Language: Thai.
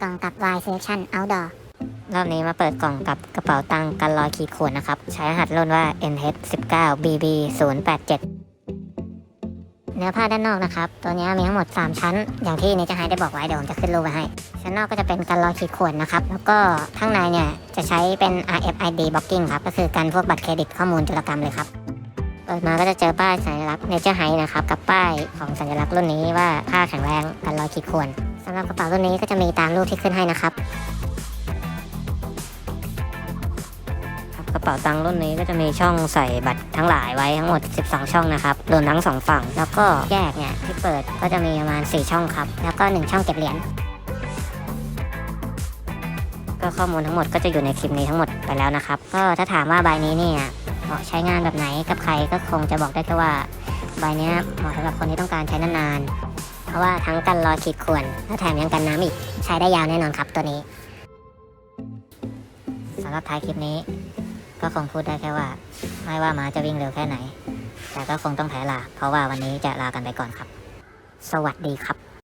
กล่องกับ Y Selection Outdoor รอบนี้มาเปิดกล่องกับกระเป๋าตังค์กันรอยขีดข่วนนะครับ ใช้รหัสรุ่นว่า NH 19 BB 087 เนื้อผ้าด้านนอกนะครับ ตัวนี้มีทั้งหมด 3 ชั้น อย่างที่เนจะให้ได้บอกไว้เดี๋ยวผมจะขึ้นรูปไว้ให้ ชั้นนอกก็จะเป็นกันรอยขีดข่วนนะครับ แล้วก็ข้างในเนี่ยจะใช้เป็น RFID blocking ครับ ก็คือกันพวกบัตรเครดิตข้อมูลจุลกรรมเลยครับเปิดมาก็จะเจอป้ายสัญลักษณ์ Nature High นะครับ กับป้ายของสัญลักษณ์รุ่นนี้ว่าผ้าแข็งแรงกันรอยขีดข่วนำหรับกระเป๋ารุ่นนี้ก็จะมีตามรูปที่ขึ้นให้นะครับครับกระเป๋าตังค์รุ่นนี้ก็จะมีช่องใส่บัตรทั้งหลายไว้ทั้งหมด 12 ช่องนะครับรวมทั้งสองฝั่ง แล้วก็แยกเนี่ยที่เปิดก็จะมีประมาณ 4 ช่องครับ แล้วก็ 1 ช่องเก็บเหรียญก็ข้อมูลทั้งหมดก็จะอยู่ในคลิปนี้ทั้งหมดไปแล้วนะครับ ก็ถ้าถามว่าใบนี้เนี่ยเหมาะใช้งานแบบไหนกับใครก็คงจะบอกได้แค่ว่าใบนี้เหมาะสำหรับคนที่ต้องการใช้นานๆ เพราะว่าทั้งกันรอยขีดข่วนและแถมยังกันน้ำอีก ใช้ได้ยาวแน่นอนครับตัวนี้สำหรับท้ายคลิปนี้ ก็คงพูดได้แค่ว่า ไม่ว่าหมาจะวิ่งเร็วแค่ไหน แต่ก็คงต้องแพ้ลา เพราะว่าวันนี้จะลากันไปก่อนครับ สวัสดีครับ